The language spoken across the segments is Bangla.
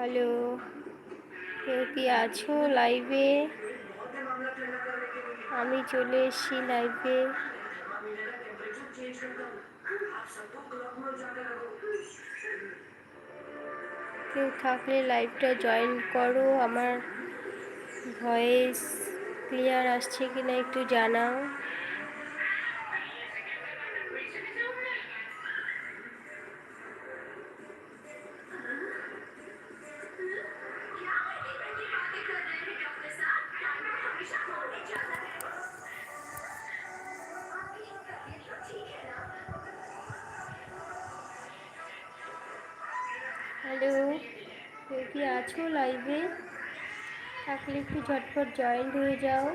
হ্যালো, কেউ কি আছো লাইভে? আমি চলে এসেছি লাইভে। কেউ থাকলে লাইভটা জয়েন করো, আমার ভয়েস ক্লিয়ার আসছে কিনা একটু জানাও। হ্যালো কেউ কি আছো লাইভে থাকলে একটু ঝটপট জয়েন্ট হয়ে যাও।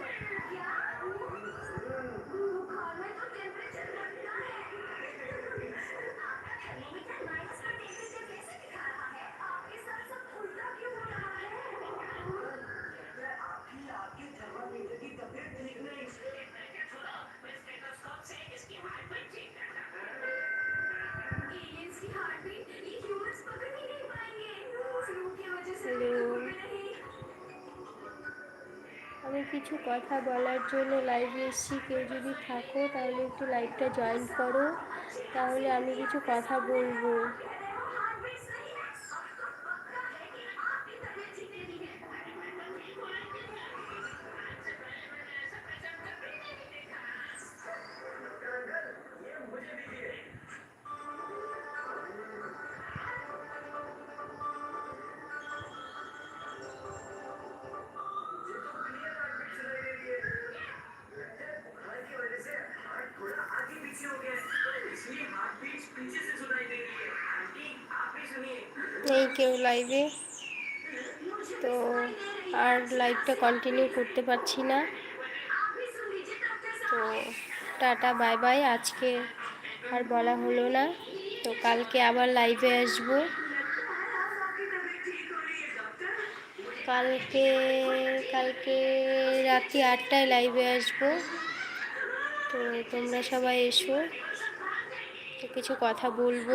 আমি কিছু কথা বলার জন্য লাইভে এসেছি। কেউ যদি থাকো, তাহলে একটু লাইভটা জয়েন করো। তাহলে আমি কিছু কথা বলব। কেউ লাইভে তো আর লাইভটা কন্টিনিউ করতে পারছি না। তো টাটা বাই বাই আজকে আর বলা হলো না। তো কালকে আবার লাইভে আসব। কালকে কালকে রাত্রি আটটায় লাইভে আসব। তো তোমরা সবাই এসো। তো কিছু কথা বলব।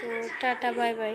তো টাটা বাই বাই।